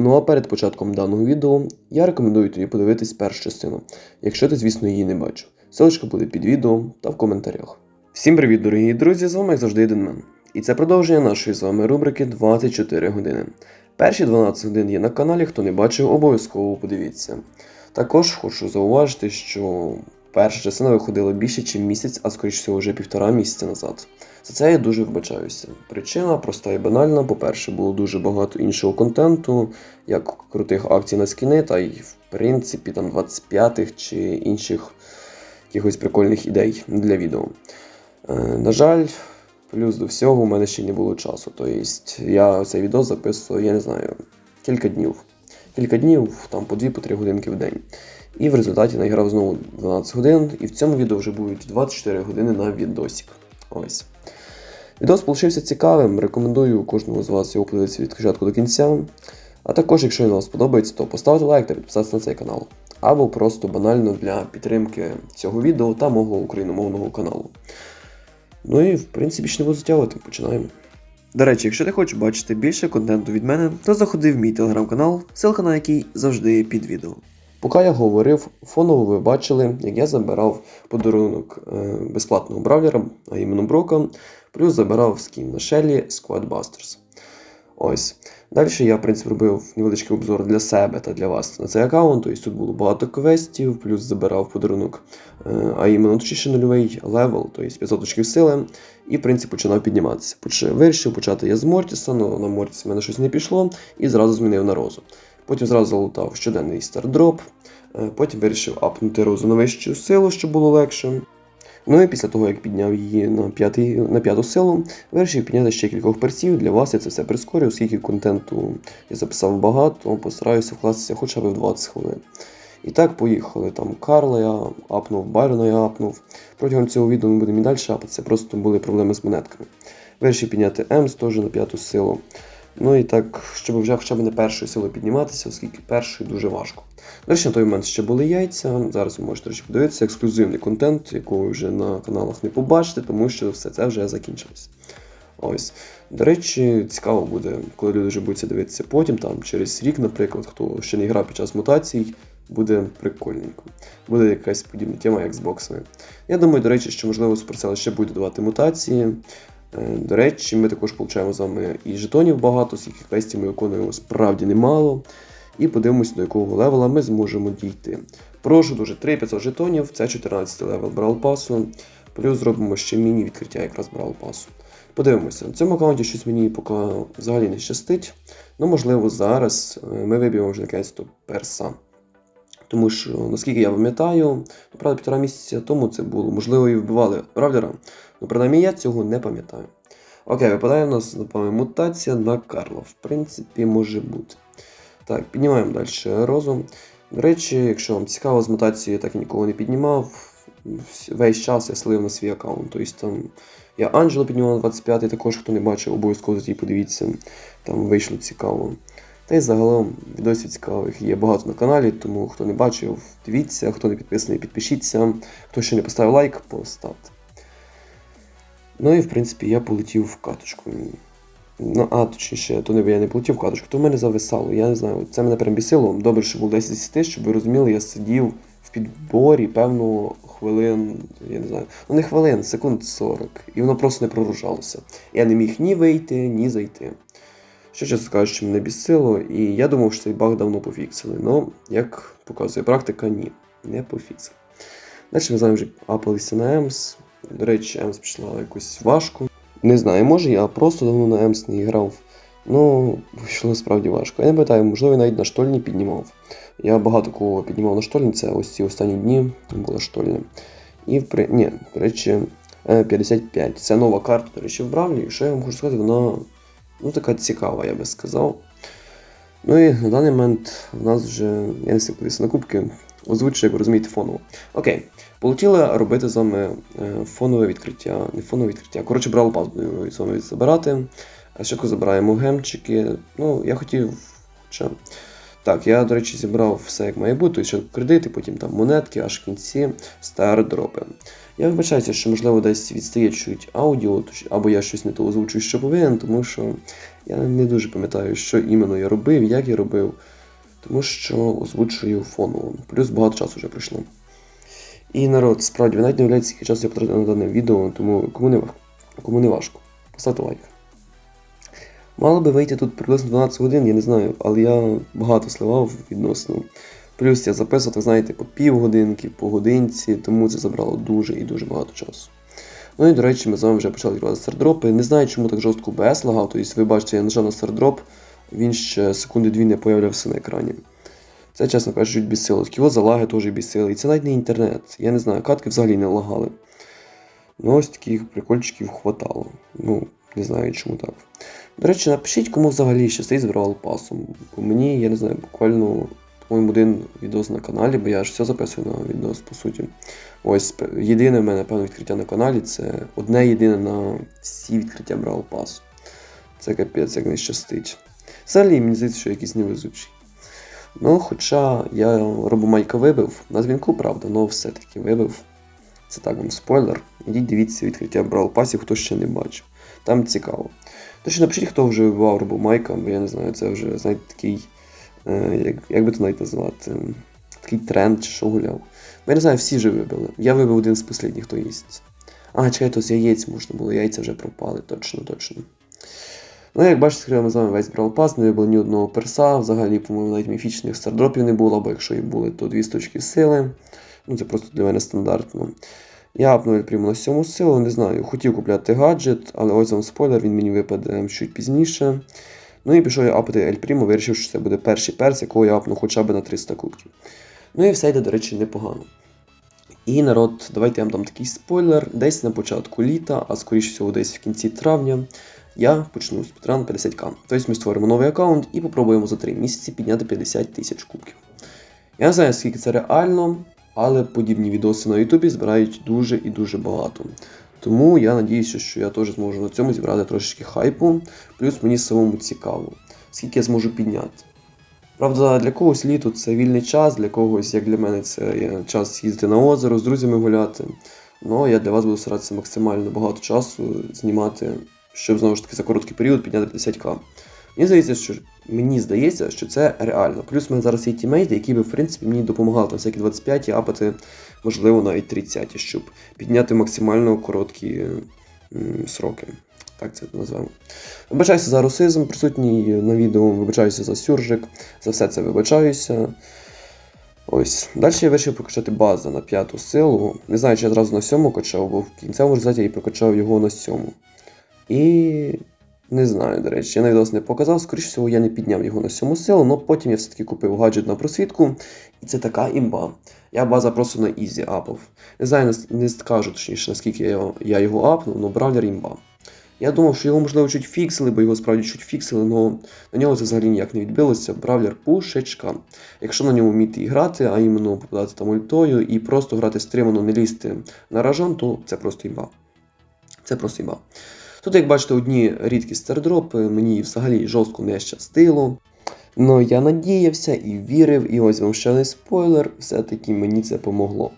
Ну а перед початком даного відео я рекомендую тобі подивитись першу частину, якщо ти, звісно, її не бачив. Ссылочка буде під відео та в коментарях. Всім привіт, дорогі друзі! З вами як завжди Єдинмен. І це продовження нашої з вами рубрики 24 години. Перші 12 годин є на каналі, хто не бачив, обов'язково подивіться. Також хочу зауважити, що перша частина виходила більше, ніж місяць, а скоріш всього вже півтора місяця назад. За це я дуже вибачаюся. Причина проста і банальна. По-перше, було дуже багато іншого контенту, як крутих акцій на скіни, та й в принципі там 25-х чи інших якихось прикольних ідей для відео. Е, на жаль, плюс до всього, у мене ще не було часу. Тобто я цей відео записував, я не знаю, кілька днів. Кілька днів, там по 2-3 годинки в день. І в результаті наіграв знову 12 годин, і в цьому відео вже будуть 24 години на відосик. Ось. Відос получився цікавим. Рекомендую кожному з вас його подивитися від початку до кінця. А також, якщо він вам сподобається, то поставте лайк та підписатися на цей канал. Або просто банально для підтримки цього відео та мого україномовного каналу. Ну і в принципі ще не буду затягувати, починаємо. До речі, якщо ти хочеш бачити більше контенту від мене, то заходи в мій телеграм-канал, ссылка на який завжди під відео. Поки я говорив, фоново ви бачили, як я забирав подарунок е, безплатного бравлера, а іменно Брока, плюс забирав скін на Шеллі Squad Busters. Ось. Далі я, в принципі, робив невеличкий обзор для себе та для вас на цей аккаунт. Тобто тут було багато квестів, плюс забирав подарунок, е, а іменно точніше нульовий левел, тобто 500 очків сили, і, в принципі, починав підніматися. Вирішив почати я з Мортіса, але на Мортіс в мене щось не пішло, і зразу змінив на розу. Потім зразу залутав щоденний стардроп, е, потім вирішив апнути розу на вищу силу, щоб було легше. Ну і після того, як підняв її на п'ятий, на п'яту силу, вирішив підняти ще кількох перців. Для вас я це все прискорю, оскільки контенту я записав багато, постараюся вкластися хоча б в 20 хвилин. І так, поїхали. Там Карла я апнув, Байрона я апнув. Протягом цього відео ми будемо і далі апатися, просто були проблеми з монетками. Вирішив підняти Емс теж на п'яту силу. Ну і так, щоб вже хоча б не першою силою підніматися, оскільки першою дуже важко. До речі, на той момент ще були яйця. Зараз ви можете речі, подивитися ексклюзивний контент, якого ви вже на каналах не побачите, тому що все це вже закінчилось. Ось. До речі, цікаво буде, коли люди вже будуть дивитися потім, там через рік, наприклад, хто ще не грав під час мутацій, буде прикольненько. Буде якась подібна тема, як з боксами. Я думаю, до речі, що можливо Supercell ще буде давати мутації. До речі, ми також получаємо з вами і жетонів багато, скільки квестів ми виконуємо справді немало. І подивимося, до якого левела ми зможемо дійти. Прошу дуже 3500 жетонів, це 14 левел Брал Пасу. Плюс зробимо ще міні-відкриття якраз Брал Пасу. Подивимося, на цьому аккаунті щось мені поки взагалі не щастить. Ну, можливо, зараз е, ми виб'ємо вже якесь то перса. Тому що, наскільки я пам'ятаю, ну, правда, півтора місяця тому це було, можливо, і вбивали бравлера. Ну, принаймні я цього не пам'ятаю. Окей, випадає у нас, мутація на Карла. В принципі, може бути. Так, піднімаємо далі розум. До речі, якщо вам цікаво, з мутації я так нікого не піднімав. Весь час я слив на свій аккаунт. Тобто там я Анджело піднімав на 25 також хто не бачив, обов'язково тоді подивіться. Там вийшло цікаво. Та й загалом відосів цікавих є багато на каналі, тому хто не бачив, дивіться, хто не підписаний, підпишіться. Хто ще не поставив лайк, поставте. Ну і в принципі я полетів в каточку. Ну, а, точніше, то не я не полетів в каточку, то в мене зависало. Я не знаю, це мене прям бісило. Добре, що було 10 10, щоб ви розуміли, я сидів в підборі певно хвилин, я не знаю, ну не хвилин, секунд 40. І воно просто не прогружалося. Я не міг ні вийти, ні зайти. Що чесно кажучи, мене бісило, і я думав, що цей баг давно пофіксили. Ну, як показує практика, ні, не пофіксили. Далі ми знаємо вже апалися на Емс. До речі, Емс пішла якось важко. Не знаю, може я просто давно на Емс не грав. Ну, вийшло справді важко. Я не пам'ятаю, можливо, навіть на штольні піднімав. Я багато кого піднімав на штольні, це ось ці останні дні була штольня. І при... Ні, до речі, 55. Це нова карта, до речі, в Бравлі. І що я вам хочу сказати, вона ну, така цікава, я би сказав. Ну і на даний момент в нас вже, я не встиг подивитися на кубки, озвучу, як ви розумієте, фоново. Окей, полетіли робити з вами е, фонове відкриття, не фонове відкриття. Коротше, брал пас буду з вами забирати. Спочатку забираємо гемчики. Ну, я хотів. Хоча... Так, я, до речі, зібрав все як має бути, ще кредити, потім там монетки, аж в кінці стардропи. Я вибачаюся, що можливо десь відстає чуть аудіо, або я щось не то озвучую, що повинен, тому що я не дуже пам'ятаю, що іменно я робив, як я робив, тому що озвучую фоново. Плюс багато часу вже пройшло. І народ, справді, ви навіть не уявляєте, скільки часу я потратив на дане відео, тому кому не, кому не важко, поставте лайк. Мало би вийти тут приблизно 12 годин, я не знаю, але я багато сливав відносно. Плюс я записував, так знаєте, по півгодинки, по годинці, тому це забрало дуже і дуже багато часу. Ну і до речі, ми з вами вже почали відкривати стардропи. Не знаю, чому так жорстко БС лагав, тобто ви бачите, я нажав на стардроп, він ще секунди дві не появлявся на екрані. Це, чесно кажучи, бісило. Такі залаги теж бісили. І це навіть не інтернет. Я не знаю, катки взагалі не лагали. Ну, ось таких прикольчиків хватало. Ну, не знаю чому так. До речі, напишіть, кому взагалі щастить з Бравл пасом. Бо мені, я не знаю, буквально, по-моєму, один відос на каналі, бо я ж все записую на відос, по суті. Ось єдине в мене, певно, відкриття на каналі це одне єдине на всі відкриття Бравл пасу. Це капець, як не щастить. Взагалі, мені здається, що якийсь невезучий. Ну, хоча я робомайка вибив, на дзвінку, правда, але все-таки вибив. Це так вам спойлер. Ідіть дивіться відкриття Brawl пасів, хто ще не бачив. Там цікаво. Тож напишіть, хто вже вибивав робомайка, бо я не знаю, це вже, знаєте, такий, е, як, як би то навіть назвати, такий тренд чи що гуляв. Бо я не знаю, всі вже вибили. Я вибив один з останніх, хто їсть. А, чекай, то з яєць можна було, яйця вже пропали, точно, точно. Ну, як бачите, скрили з вами весь Brawl Pass, не вибило ні одного перса, взагалі, по-моєму, навіть міфічних стардропів не було, або якщо і були, то дві точки сили. Ну, це просто для мене стандартно. Я апнув прямо на сьому силу, не знаю, хотів купляти гаджет, але ось вам спойлер, він мені випаде чуть пізніше. Ну і пішов я апати Ель Прімо, вирішив, що це буде перший перс, якого я апну хоча б на 300 кубків. Ну і все йде, до речі, непогано. І народ, давайте я вам дам такий спойлер. Десь на початку літа, а скоріше всього десь в кінці травня, я почну з на 50к. Тобто ми створимо новий аккаунт і попробуємо за 3 місяці підняти 50 тисяч кубків. Я не знаю, скільки це реально, але подібні відоси на Ютубі збирають дуже і дуже багато. Тому я надіюся, що я теж зможу на цьому зібрати трошечки хайпу, плюс мені самому цікаво, скільки я зможу підняти. Правда, для когось літо це вільний час, для когось, як для мене, це час їздити на озеро з друзями гуляти. Ну, я для вас буду старатися максимально багато часу знімати, щоб знову ж таки за короткий період підняти 50к. Мені здається, що мені здається, що це реально. Плюс в мене зараз є тімейти, які би, в принципі, мені допомагали там всякі 25 апати, можливо, навіть 30, щоб підняти максимально короткі сроки. Так це назвемо. Вибачаюся за русизм, присутній на відео, вибачаюся за сюржик, за все це вибачаюся. Ось. Далі я вирішив прокачати базу на п'яту силу. Не знаю, чи я одразу на сьому качав, бо в кінцевому результаті я прокачав його на сьому. І не знаю, до речі, я на відос не показав. Скоріше всього, я не підняв його на сьому силу, але потім я все-таки купив гаджет на просвітку, і це така імба. Я база просто на ізі апав. Не знаю, не- скажу точніше, наскільки я, його- я його апнув, але бравлер імба. Я думав, що його можливо чуть фіксили, бо його справді чуть фіксили, але на нього це взагалі ніяк не відбилося. Бравлер пушечка. Якщо на ньому вміти і грати, а іменно попадати там ультою і просто грати стримано, не лізти на ражон, то це просто імба. Це просто імба. Тут, як бачите, одні рідкі стардропи, мені взагалі жорстко не щастило. Ну я надіявся і вірив, і ось вам ще один спойлер, все-таки мені це помогло.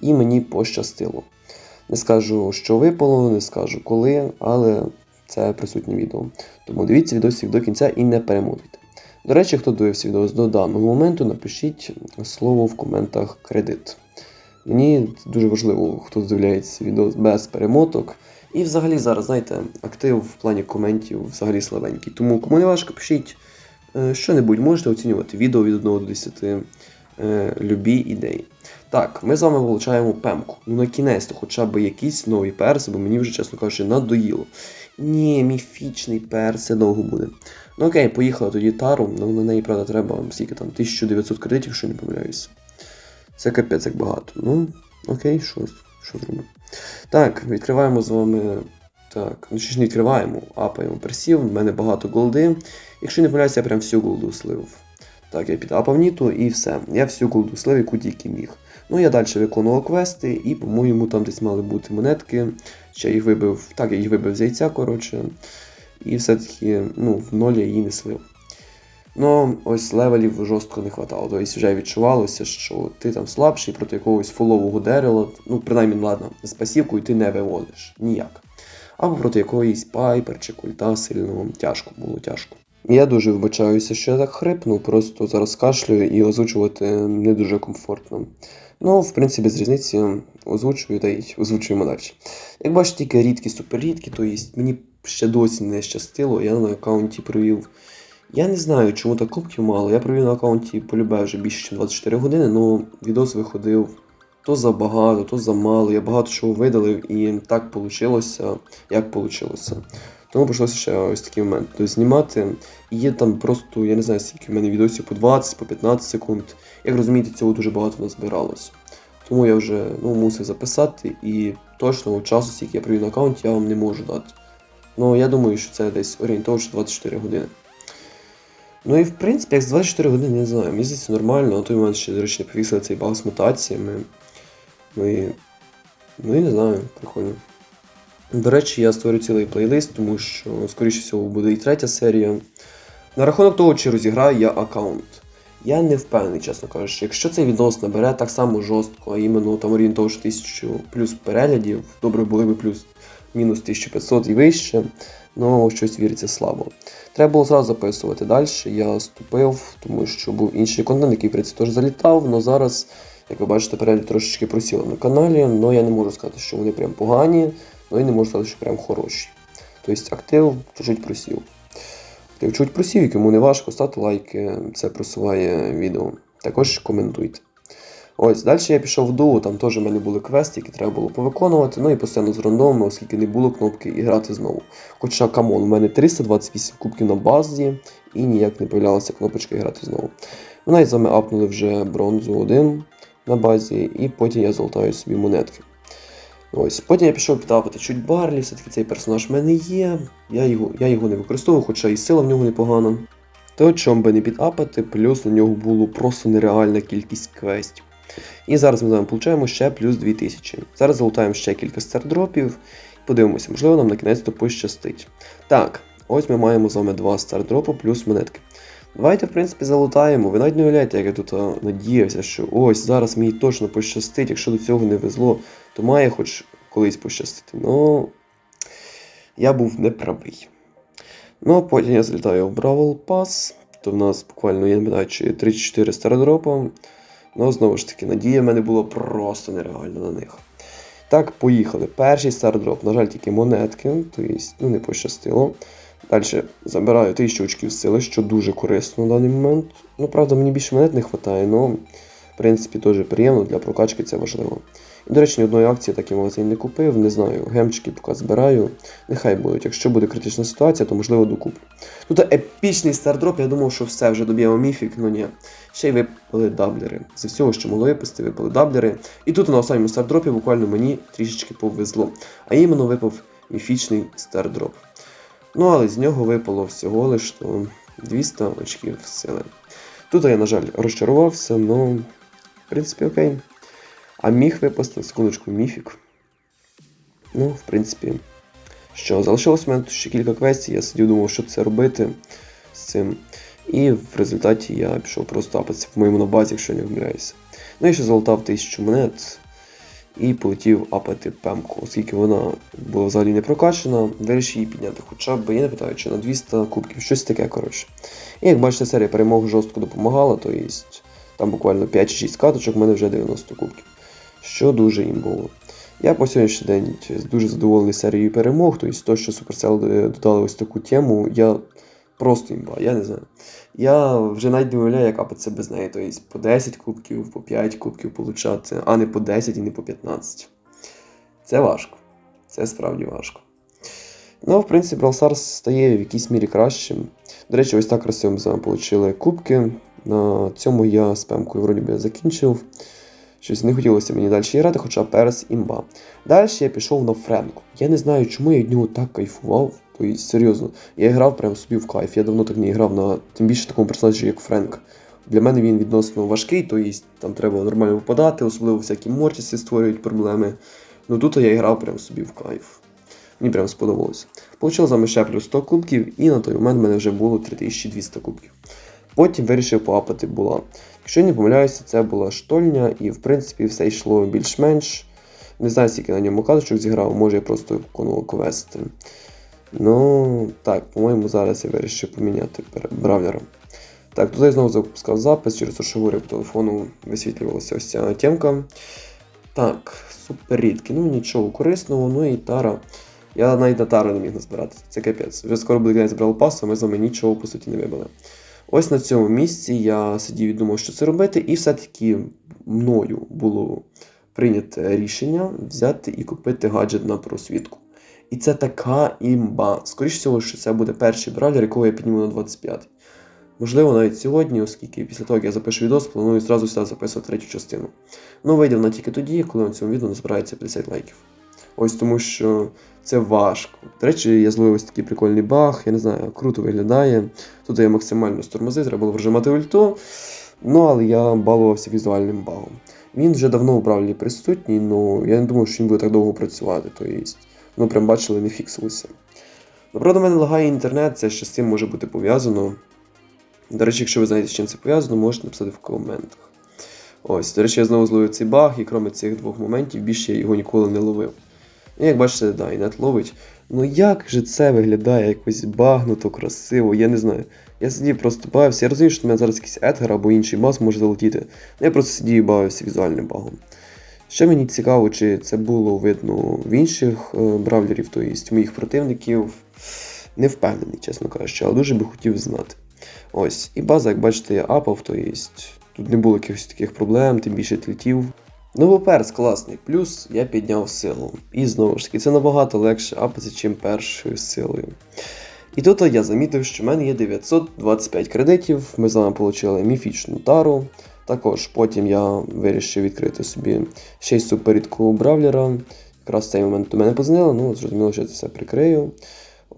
І мені пощастило. Не скажу, що випало, не скажу коли, але це присутнє відео. Тому дивіться відосик до кінця і не перемотуйте. До речі, хто дивився відео до даного моменту, напишіть слово в коментах кредит. Мені дуже важливо, хто дивляється відео без перемоток. І взагалі зараз, знаєте, актив в плані коментів взагалі слабенький. Тому кому не важко, пишіть е, що-небудь, можете оцінювати відео від 1 до 10, е, любі ідеї. Так, ми з вами вилучаємо пемку. Ну на кінець, то хоча б якісь нові перси, бо мені вже, чесно кажучи, надоїло. Ні, міфічний перс, це довго буде. Ну окей, поїхала тоді тару, ну на неї, правда, треба скільки там, 1900 кредитів, якщо не помиляюся. Це капець як багато. Ну, окей, щось, що зробимо. Так, відкриваємо з вами. Так, ну що ж не відкриваємо, апаємо персів, в мене багато голди. Якщо не помиляюся, я прям всю голду слив. Так, я підапав Ніту і все. Я всю голду слив, яку тільки міг. Ну, я далі виконував квести, і, по-моєму, там десь мали бути монетки. Ще їх вибив. Так, я їх вибив з яйця, коротше. І все-таки, ну, в ноль я її не слив. Ну, ось левелів жорстко не хватало. Тобто вже відчувалося, що ти там слабший проти якогось фулового дерева, ну, принаймні, ладно, з пасівкою ти не виводиш ніяк. Або проти якоїсь пайпер чи культа сильного тяжко було тяжко. Я дуже вибачаюся, що я так хрипну, просто зараз кашлюю і озвучувати не дуже комфортно. Ну, в принципі, без різниці озвучую та й озвучуємо далі. Як бачите, тільки рідкі, суперрідкі, то є мені ще досі не щастило, я на аккаунті провів. Я не знаю, чому так кубків мало. Я провів на аккаунті полюбе вже більше, ніж 24 години, але відос виходив то забагато, то замало. Я багато чого видалив і так вийшло, як вийшло. Тому прийшлося ще ось такий момент. Тобто знімати. І є там просто, я не знаю, скільки в мене відосів по 20, по 15 секунд. Як розумієте, цього дуже багато назбиралося. Тому я вже ну, мусив записати і точного часу, скільки я провів на аккаунті, я вам не можу дати. Ну, я думаю, що це десь орієнтовно 24 години. Ну і в принципі, як з 24 години, не знаю, мені здається нормально, а той момент ще, до речі, повісили цей баг з мутаціями. Ну і. Ну і не знаю, прикольно. До речі, я створю цілий плейлист, тому що, скоріше всього, буде і третя серія. На рахунок того, чи розіграю я аккаунт. Я не впевнений, чесно кажучи. Якщо цей відос набере так само жорстко, а іменно там орієнтовно 1000 плюс переглядів, добре були би плюс мінус 1500 і вище, ну щось віриться слабо. Треба було зразу записувати далі. Я ступив, тому що був інший контент, який в принципі теж залітав, але зараз, як ви бачите, перегляд трошечки просіли на каналі, але я не можу сказати, що вони прям погані, але і не можу сказати, що прям хороші. Тобто актив чуть просів. Актив чуть просів, і кому не важко, ставте лайки, це просуває відео. Також коментуйте. Ось, далі я пішов в дуо, там теж в мене були квести, які треба було повиконувати, ну і постійно з рандомами, оскільки не було кнопки і грати знову. Хоча, камон, у мене 328 кубків на базі і ніяк не появлялася кнопочка і грати знову. Ми навіть з вами апнули вже бронзу 1 на базі, і потім я золотаю собі монетки. Ось, Потім я пішов підтапити чуть Барлі, все-таки цей персонаж в мене є. Я його я його не використовую, хоча і сила в нього непогана. То чому би не підапати, плюс у нього було просто нереальна кількість квестів. І зараз ми з вами получаємо ще плюс 2000. Зараз залутаємо ще кілька стардропів. Подивимося, можливо, нам на кінець то пощастить. Так, ось ми маємо з вами два стардропи плюс монетки. Давайте, в принципі, залутаємо. Ви навіть не уявляєте, як я тут надіявся, що ось зараз мені точно пощастить. Якщо до цього не везло, то має хоч колись пощастити. Ну, я був неправий. Ну, а потім я залітаю в Бравл Pass, то в нас буквально, я не пам'ятаю, чи 3-4 стардропа. Ну, знову ж таки, надія в мене була просто нереальна на них. Так, поїхали. Перший стардроп, на жаль, тільки монетки, тобто, ну, не пощастило. Далі забираю 1000 очків сили, що дуже корисно на даний момент. Ну, правда, мені більше монет не вистачає, але в принципі теж приємно для прокачки це важливо. До речі, ні одної акції так і магазин не купив, не знаю, гемчики поки збираю. Нехай будуть. Якщо буде критична ситуація, то можливо докуплю. Тут епічний стардроп, я думав, що все, вже доб'ємо міфік, ну ні. Ще й випали даблери. З всього, що могло випасти, випали даблери. І тут на останньому стардропі буквально мені трішечки повезло. А іменно випав міфічний стардроп. Ну, але з нього випало всього лиш 200 очків сили. Тут я, на жаль, розчарувався, але в принципі окей. А міг випасти, секундочку, міфік. Ну, в принципі, що, залишилось у мене тут ще кілька квестів, я сидів, думав, що це робити з цим. І в результаті я пішов просто апатися в моєму на базі, якщо не помиляюся. Ну і ще залутав 1000 монет і полетів апати пемку, оскільки вона була взагалі не прокачана, вирішив її підняти хоча б, я не питаю, чи на 200 кубків, щось таке, коротше. І як бачите, серія перемог жорстко допомагала, то є там буквально 5-6 каточок, в мене вже 90 кубків. Що дуже їм було. Я по сьогоднішній день дуже задоволений серією перемог, тобто то, що Supercell додали ось таку тему, я просто імба, я не знаю. Я вже навіть не уявляю, як апатися без неї. Тобто по 10 кубків, по 5 кубків получати, а не по 10 і не по 15. Це важко. Це справді важко. Ну, в принципі, Brawl Stars стає в якійсь мірі кращим. До речі, ось так красиво ми з вами отримали кубки. На цьому я з пемкою вроді би закінчив. Щось не хотілося мені далі грати, хоча перс імба. Далі я пішов на Френку. Я не знаю, чому я від нього так кайфував. Тобто, серйозно, я грав прямо собі в кайф. Я давно так не грав на тим більше такому персонажі, як Френк. Для мене він відносно важкий, тобто там треба нормально випадати, особливо всякі мортіси створюють проблеми. Ну тут я грав прямо собі в кайф. Мені прям сподобалося. Получив за ще плюс 100 кубків, і на той момент в мене вже було 3200 кубків. Потім вирішив поапати була. Якщо не помиляюся, це була штольня, і в принципі все йшло більш-менш. Не знаю, скільки на ньому каточок зіграв, може я просто виконував квести. Ну, так, по-моєму, зараз я вирішив поміняти бравлера. Так, тут я знову запускав запис, через по телефону висвітлювалася ось ця темка. Так, супер рідкі. Ну нічого корисного, ну і тара. Я навіть на тару не міг назбирати. Це капець. Вже скоро буде кінець брал пасу, ми з вами нічого по суті не вибили. Ось на цьому місці я сидів і думав, що це робити, і все-таки мною було прийнято рішення взяти і купити гаджет на просвітку. І це така імба. Скоріше всього, що це буде перший бравлер, якого я підніму на 25. Можливо, навіть сьогодні, оскільки після того, як я запишу відос, планую зразу сюди записувати третю частину. Ну, вийде вона тільки тоді, коли на цьому відео назбирається 50 лайків. Ось тому що це важко. До речі, я зловив ось такий прикольний баг, я не знаю, круто виглядає. Тут я максимально стормозив, треба було вжимати ульту. Ну, але я балувався візуальним багом. Він вже давно у бравлі присутній, але я не думав, що він буде так довго працювати. Тобто, ну прям бачили, не фіксилося. Ну, правда, в мене лагає інтернет, це ще з цим може бути пов'язано. До речі, якщо ви знаєте, з чим це пов'язано, можете написати в коментах. Ось, до речі, я знову зловив цей баг, і крім цих двох моментів, більше я його ніколи не ловив. Ну, як бачите, да, і нет ловить. Ну як же це виглядає якось багнуто, красиво, я не знаю. Я сидів просто бавився. Я розумію, що в мене зараз якийсь Едгар або інший бас може залетіти. Ну, я просто сидів і бавився візуальним багом. Ще мені цікаво, чи це було видно в інших е, бравлерів, тобто моїх противників. Не впевнений, чесно кажучи, але дуже би хотів знати. Ось, і база, як бачите, я апав, то є. Тут не було якихось таких проблем, тим більше тлітів. Ну, перс класний, плюс я підняв силу. І знову ж таки, це набагато легше апати, чим першою силою. І тут я замітив, що в мене є 925 кредитів. Ми з вами отримали міфічну тару. Також потім я вирішив відкрити собі ще й суперрідку бравлера. Якраз в цей момент до мене позвонили, ну зрозуміло, що я це все прикрию.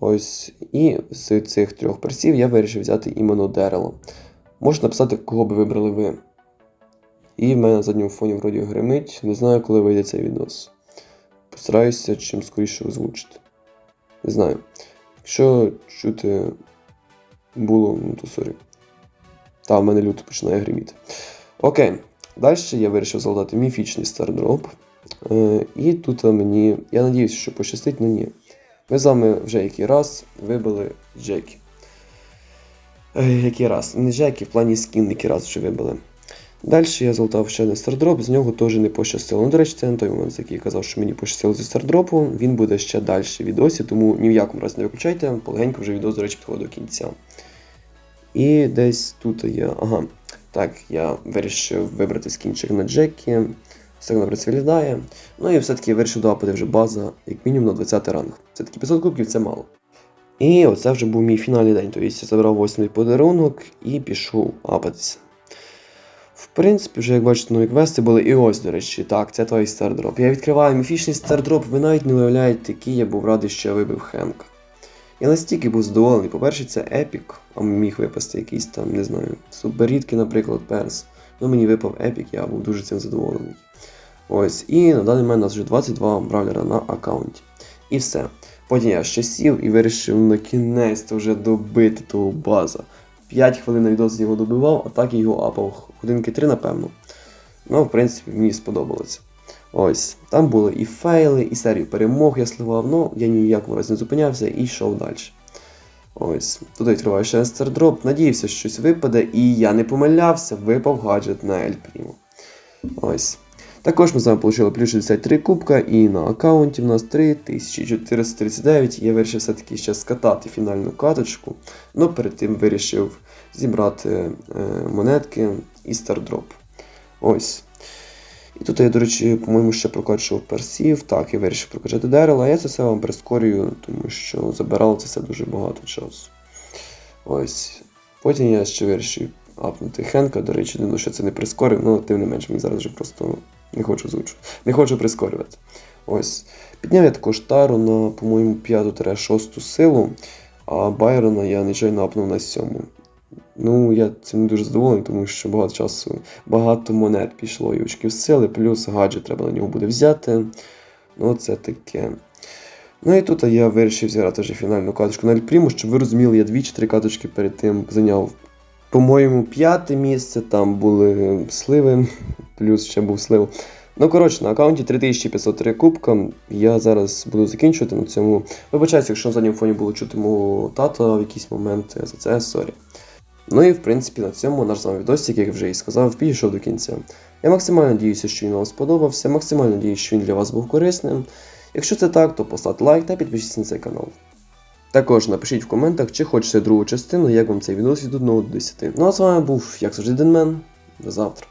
Ось, і з цих трьох персів я вирішив взяти іменно Дерело. Можете написати, кого би вибрали ви. І в мене на задньому фоні вроді гримить. Не знаю, коли вийде цей відос. Постараюся чим скоріше озвучити. Не знаю. Якщо чути було, ну то сорі. Та, в мене люто починає гриміти. Окей. Далі я вирішив залатати міфічний стардроп. Е, і тут мені. Я надіюся, що пощастить, але ні. Ми з вами вже який раз вибили Джекі. Е, який раз? Не Джекі, в плані скін, який раз вже вибили. Далі я залутав ще один стардроп, з нього теж не пощастило. Ну, до речі, це не той момент, який я казав, що мені пощастило зі стардропу. Він буде ще далі в відосі, тому ні в якому разі не виключайте, полегенько вже відео, до речі, підходить до кінця. І десь тут є. Ага. Так, я вирішив вибрати скінчик на Джекі. Все воно виглядає. Ну і все-таки я вирішив доапати вже база, як мінімум на 20 ранг. Це таки 500 кубків це мало. І оце вже був мій фінальний день. Тобто я забрав восьмий подарунок і пішов апатися. Принципі, вже як бачите, нові квести були. І ось, до речі, так, це той стардроп. Я відкриваю міфічний стардроп, ви навіть не уявляєте, який я був радий, що я вибив Хенка. Я настільки був задоволений. По-перше, це епік, а міг випасти якийсь там, не знаю, суперрідки, наприклад, перс. Ну мені випав епік, я був дуже цим задоволений. Ось, і на даний момент у нас вже 22 бравлера на аккаунті. І все. Потім я ще сів і вирішив на кінець вже добити того база. 5 хвилин на відос його добивав, а так я його апав. Годинки 3, напевно. Ну, в принципі, мені сподобалося. Ось, там були і фейли, і серію перемог я сливав, ну я ні в якому разі не зупинявся і йшов далі. Ось, тут я відкриваю ще стардроп, надіявся, що щось випаде, і я не помилявся, випав гаджет на Primo. Ось. Також ми з вами отримали плюс 63 кубка, і на аккаунті в нас 3439. Я вирішив все-таки ще скатати фінальну каточку, але перед тим вирішив зібрати е, монетки і стардроп. Ось. І тут я, до речі, по-моєму, ще прокачував персів. Так, я вирішив прокачати дерева, я це все вам прискорюю, тому що забирало це все дуже багато часу. Ось. Потім я ще вирішив апнути Хенка, до речі, дивно, що це не прискорив, але тим не менш мені зараз вже просто не хочу озвучувати. Не хочу прискорювати. Ось. Підняв я також тару на, по-моєму, 5-6 силу, а Байрона я нечайно апнув на 7. Ну, я цим не дуже задоволений, тому що багато часу, багато монет пішло і очків сили, плюс гаджет треба на нього буде взяти. Ну, це таке. Ну і тут я вирішив зіграти вже фінальну каточку на Альпріму, щоб ви розуміли, я дві чи три каточки перед тим зайняв по-моєму, п'яте місце, там були сливи, плюс ще був слив. Ну, коротше, на аккаунті 3503 кубка. Я зараз буду закінчувати на цьому. Вибачаюся, якщо на задньому фоні було чути мого тата в якийсь момент, за це сорі. Ну і в принципі на цьому наш з вами відосик, як вже і сказав, підійшов до кінця. Я максимально надіюся, що він вам сподобався, максимально надіюся, що він для вас був корисним. Якщо це так, то поставте лайк та підпишіться на цей канал. Також напишіть в коментах, чи хочете другу частину, як вам цей відос від 1 до 10. Ну а з вами був, як завжди, Денмен. До завтра.